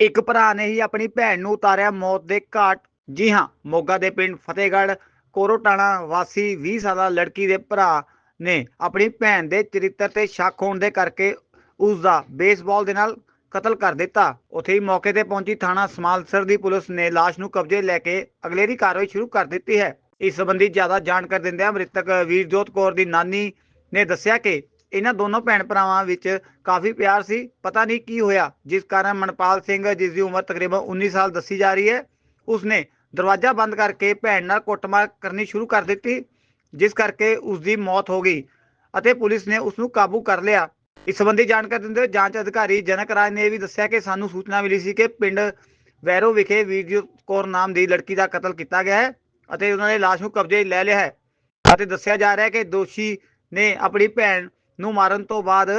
ਇੱਕ ਭਰਾ ਨੇ ਹੀ ਆਪਣੀ ਭੈਣ ਨੂੰ ਉਤਾਰਿਆ ਮੌਤ ਦੇ ਘਾਟ। ਜੀ ਹਾਂ, ਮੋਗਾ ਦੇ ਪਿੰਡ ਫਤਿਹਗੜ੍ਹ ਕੋਰੋਟਾਣਾ ਵਾਸੀ 20 ਸਾਲਾ ਲੜਕੀ ਦੇ ਭਰਾ ਨੇ ਆਪਣੀ ਭੈਣ ਦੇ ਚਰਿੱਤਰ ਤੇ ਸ਼ੱਕ ਹੋਣ ਦੇ ਕਰਕੇ ਉਸ ਦਾ ਬੇਸਬਾਲ ਦੇ ਨਾਲ ਕਤਲ ਕਰ ਦਿੱਤਾ। ਉੱਥੇ ਹੀ ਮੌਕੇ ਤੇ ਪਹੁੰਚੀ ਥਾਣਾ ਸਮਾਲਸਰ ਦੀ ਪੁਲਿਸ ਨੇ ਲਾਸ਼ ਨੂੰ ਕਬਜ਼ੇ ਲੈ ਕੇ ਅਗਲੇਰੀ ਕਾਰਵਾਈ ਸ਼ੁਰੂ ਕਰ ਦਿੱਤੀ ਹੈ। ਇਸ ਸੰਬੰਧੀ ਜ਼ਿਆਦਾ ਜਾਣਕਾਰੀ ਦਿੰਦਿਆਂ ਮ੍ਰਿਤਕ ਵੀਰਜੋਤ ਕੌਰ ਦੀ ਨਾਨੀ ਨੇ ਦੱਸਿਆ ਕਿ ਇਹਨਾਂ ਦੋਨੋਂ ਭੈਣ ਭਰਾਵਾਂ ਵਿੱਚ ਕਾਫੀ ਪਿਆਰ ਸੀ। ਪਤਾ ਨਹੀਂ ਕੀ ਹੋਇਆ। ਜਿਸ ਕਾਰਨ ਮਨਪਾਲ ਸਿੰਘ, ਜਿਸ ਦੀ ਉਮਰ ਤਕਰੀਬਨ 19 ਸਾਲ ਦੱਸੀ ਜਾ ਰਹੀ ਹੈ, ਉਸਨੇ ਦਰਵਾਜ਼ਾ ਬੰਦ ਕਰਕੇ ਭੈਣ ਨਾਲ ਕੁੱਟਮਾਰ ਕਰਨੀ ਸ਼ੁਰੂ ਕਰ ਦਿੱਤੀ, ਜਿਸ ਕਰਕੇ ਉਸ ਦੀ ਮੌਤ ਹੋ ਗਈ ਅਤੇ ਪੁਲਿਸ ਨੇ ਉਸ ਨੂੰ ਕਾਬੂ ਕਰ ਲਿਆ। ਇਸ ਸੰਬੰਧੀ ਜਾਣਕਾਰੀ ਦਿੰਦੇ ਹੋਏ ਜਾਂਚ ਅਧਿਕਾਰੀ ਜਨਕ ਰਾਜ ਨੇ ਇਹ ਵੀ ਦੱਸਿਆ ਕਿ ਸਾਨੂੰ ਸੂਚਨਾ ਮਿਲੀ ਸੀ ਕਿ ਪਿੰਡ ਵੈਰੋ ਵਿਖੇ ਵੀਰਜੋਤ ਕੌਰ ਨਾਮ ਦੀ ਲੜਕੀ ਦਾ ਕਤਲ ਕੀਤਾ ਗਿਆ ਹੈ ਅਤੇ ਉਹਨਾਂ ਨੇ ਲਾਸ਼ ਨੂੰ ਕਬਜ਼ੇ ਲੈ ਲਿਆ ਹੈ ਅਤੇ ਦੱਸਿਆ ਜਾ ਰਿਹਾ ਹੈ ਕਿ ਦੋਸ਼ੀ ਨੇ ਆਪਣੀ ਭੈਣ ਨੂੰ ਮਾਰਨ ਤੋਂ ਬਾਅਦ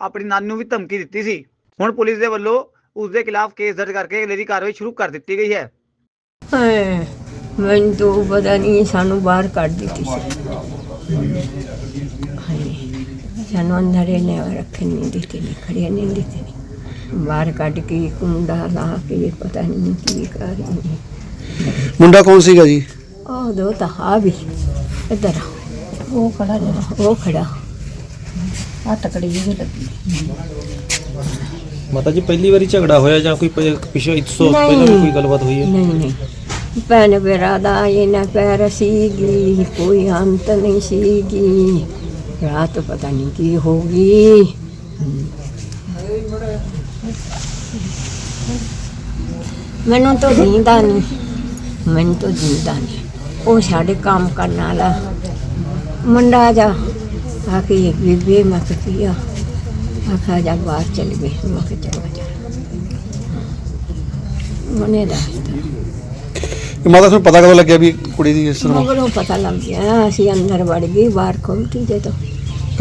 ਆਪਣੀ ਨਾਨੀ ਨੂੰ ਵੀ ਧਮਕੀ ਦਿੱਤੀ ਸੀ। ਹੁਣ ਪੁਲਿਸ ਦੇ ਵੱਲੋਂ ਉਸ ਦੇ ਖਿਲਾਫ ਕੇਸ ਦਰਜ ਕਰਕੇ ਅਗਲੇਰੀ ਕਾਰਵਾਈ ਸ਼ੁਰੂ ਕਰ ਦਿੱਤੀ ਗਈ ਹੈ। ਹੈ ਮੈਨੂੰ ਤਾਂ ਪਤਾ ਨਹੀਂ ਸਾਨੂੰ ਬਾਹਰ ਕੱਢ ਦਿੱਤੀ ਸੀ। ਹਾਂਜੀ। ਸਾਨੂੰ ਅੰਦਰ ਇਹਨੇ ਰੱਖਣ ਨਹੀਂ ਦਿੱਤੇ ਨਹੀਂ ਖੜੇ ਨਹੀਂ ਦਿੱਤੇ। ਨਹੀਂ ਬਾਹਰ ਕੱਢ ਕੇ ਕੁੰਡਾ ਲਾ ਕੇ ਪਤਾ ਨਹੀਂ ਕੀ ਕਰ ਰਹੀ ਮੁੰਡਾ ਕੌਣ ਸੀਗਾ ਜੀ? ਉਹ ਦੋ ਤਾਂ ਆ ਵੀ ਇੱਧਰ ਆ। ਉਹ ਖੜਾ ਜਿਹੜਾ ਉਹ ਖੜਾ। ਆ ਤਕੜੀ ਜਿਹੀ ਲੱਗੀ। ਮਾਤਾ ਜੀ ਪਹਿਲੀ ਵਾਰੀ ਝਗੜਾ ਹੋਇਆ ਜਾਂ ਕੋਈ ਪਿਛੇ ਇਸ ਤੋਂ ਨਹੀਂ। ਪਹਿਲਾਂ ਵੀ ਕੋਈ ਗੱਲਬਾਤ ਹੋਈ ਹੈ? ਨਹੀਂ ਨਹੀਂ। ਭੈਣ ਮੇਰਾ ਦਾ ਇਹਨਾਂ ਪੈਰ ਸੀਗੀ ਕੋਈ ਅੰਤ ਨਹੀਂ ਸੀਗੀ। ਰਾਤ ਪਤਾ ਨਹੀਂ ਕੀ ਹੋ ਗਈ। ਮੈਨੂੰ ਤਾਂ ਨੀਂਦਾ ਨਹੀਂ। ਮੈਨੂੰ ਤਾਂ ਨੀਂਦਾ ਨਹੀਂ। ਉਹ ਸਾਡੇ ਕੰਮ ਕਰਨ ਵਾਲਾ। ਮੁੰਡਾ ਜਾ ਆ ਕੇ ਬੀਬੀ ਮੈਂ ਕਿਹਾ ਆਖਾ ਜਾ ਬਾਹਰ ਚਲ ਗਏ। ਮੈਂ ਕਿਹਾ ਚਲੋ ਜਾ ਮਨੇ ਦਾ ਇਹ ਮਾਤਾ ਤੁਹਾਨੂੰ ਪਤਾ ਕਦੋਂ ਲੱਗਿਆ ਵੀ ਕੁੜੀ ਦੀ ਇਸ ਤਰ੍ਹਾਂ? ਮਗਰੋਂ ਪਤਾ ਲੱਗ ਗਿਆ। ਅਸੀਂ ਅੰਦਰ ਵੜ ਗਏ ਬਾਹਰ ਖੋਲਤੀ ਦੇ ਤੋਂ।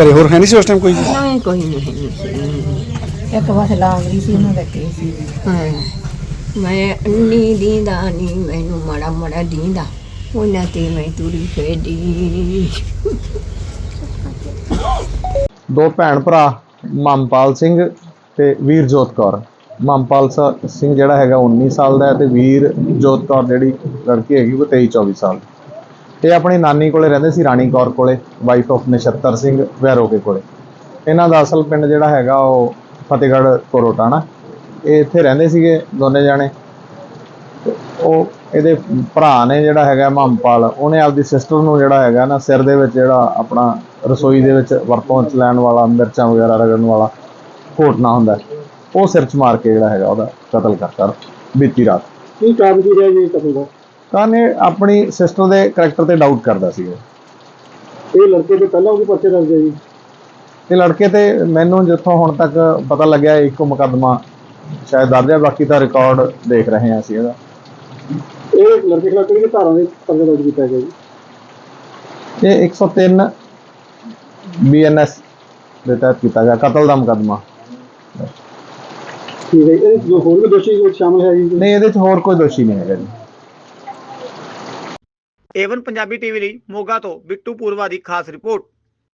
ਘਰੇ ਹੋਰ ਹੈ ਨਹੀਂ ਸੀ ਉਸ ਟਾਈਮ ਕੋਈ? ਜੀ ਨਹੀਂ ਕੋਈ ਨਹੀਂ ਇੱਕ ਪਾਸੇ ਲਾਗ ਰਹੀ ਸੀ ਉਹਨਾਂ ਲੱਗੇ ਸੀ। ਹਾਂ। ਮੈਂ ਅੰਨੀ ਦੀਂਦਾ ਨਹੀਂ ਮੈਨੂੰ ਮੜਾ ਮੜਾ ਦੀਂਦਾ। ਉਹਨਾਂ ਤੇ ਮੈਂ ਤੁਰੀ ਫੇਡੀ ਦੋ ਭੈਣ ਭਰਾ ਮਮਪਾਲ ਸਿੰਘ ਤੇ ਵੀਰਜੋਤ ਕੌਰ। ਮਮਪਾਲ ਸ- ਸਿੰਘ ਜਿਹੜਾ ਹੈਗਾ 19 ਸਾਲ ਦਾ ਹੈ ਤੇ ਵੀਰਜੋਤ ਕੌਰ ਜਿਹੜੀ ਲੜਕੀ ਹੈਗੀ ਉਹ 23 24 ਸਾਲ। ਇਹ ਆਪਣੀ ਨਾਨੀ ਕੋਲੇ ਰਹਿੰਦੇ ਸੀ ਰਾਣੀ ਕੌਰ ਕੋਲੇ ਵਾਈਫ ਆਫ ਨਛੱਤਰ ਸਿੰਘ ਵੈਰੋਕੇ ਕੋਲੇ। ਇਹਨਾਂ ਦਾ ਅਸਲ ਪਿੰਡ ਜਿਹੜਾ ਹੈਗਾ ਉਹ ਫਤਿਹਗੜ੍ਹ ਕੋਰੋਟਾਣਾ ਇਹ ਇੱਥੇ ਰਹਿੰਦੇ ਸੀਗੇ ਦੋਨੇ ਜਾਣੇ। ਉਹ ਇਹਦੇ ਭਰਾ ਨੇ ਜਿਹੜਾ ਹੈਗਾ ਮਹੰਪਾਲ ਉਹਨੇ ਆਪਦੀ ਸਿਸਟਰ ਨੂੰ ਜਿਹੜਾ ਹੈਗਾ ਨਾ ਸਿਰ ਦੇ ਵਿੱਚ ਜਿਹੜਾ ਆਪਣਾ ਰਸੋਈ ਦੇ ਵਿੱਚ ਵਰਤੋਂ ਚ ਲੈਣ ਵਾਲਾ ਮਿਰਚਾਂ ਵਗੈਰਾ ਰਗੜਨ ਵਾਲਾ ਘੋਟਣਾ ਹੁੰਦਾ। ਉਹ ਸਿਰ ਚ ਮਾਰ ਕੇ ਜਿਹੜਾ ਹੈਗਾ ਉਹਦਾ ਕਤਲ ਕਰਤਾ ਬੀਤੀ ਰਾਤ। ਕੀ ਕਾਰਨ ਕੀ ਰਿਹਾ ਜੀ ਕਤਲ ਦਾ? ਇਹ ਆਪਣੀ ਸਿਸਟਰ ਦੇ ਕਰੈਕਟਰ ਤੇ ਡਾਊਟ ਕਰਦਾ ਸੀਗਾ। ਇਹ ਲੜਕੇ ਤੋਂ ਪਹਿਲਾਂ ਉਹਦੇ ਪਰਚੇ ਦਰਜ ਹੈ ਜੀ? ਇਹ ਲੜਕੇ ਤੇ ਮੈਨੂੰ ਜਿੱਥੋਂ ਹੁਣ ਤੱਕ ਪਤਾ ਲੱਗਿਆ ਇੱਕੋ ਮੁਕੱਦਮਾ ਸ਼ਾਇਦ ਦਰਜ ਹੈ ਬਾਕੀ ਤਾਂ ਰਿਕਾਰਡ ਦੇਖ ਰਹੇ ਹਾਂ ਅਸੀਂ ਇਹਦਾ। ਇਹ ਲੜਕੇ ਖਿਲਾਫ ਕਿਹੜੀ ਧਾਰਾ ਦੇ ਪਰਚਾ ਦਰਜ ਕੀਤਾ ਗਿਆ ਜੀ? ਇਹ 103 ਬੀਐਨਐਸ ਦੇ ਤਹਿਤ ਕੀਤਾ ਗਿਆ ਕਤਲ ਦਾ ਮੁਕੱਦਮਾ ਠੀਕ ਹੈ ਇਹ ਜੋ ਹੋਰ ਵੀ ਦੋਸ਼ੀ ਵਿੱਚ ਸ਼ਾਮਲ ਹੈ ਜੀ? ਨਹੀਂ ਇਹਦੇ 'ਚ ਹੋਰ ਕੋਈ ਦੋਸ਼ੀ ਨਹੀਂ ਹੈਗਾ ਜੀ। ਏਵਨ ਪੰਜਾਬੀ ਟੀਵੀ ਲਈ ਮੋਗਾ ਤੋਂ ਬਿੱਟੂ ਪੂਰਵਾ ਦੀ ਖਾਸ ਰਿਪੋਰਟ।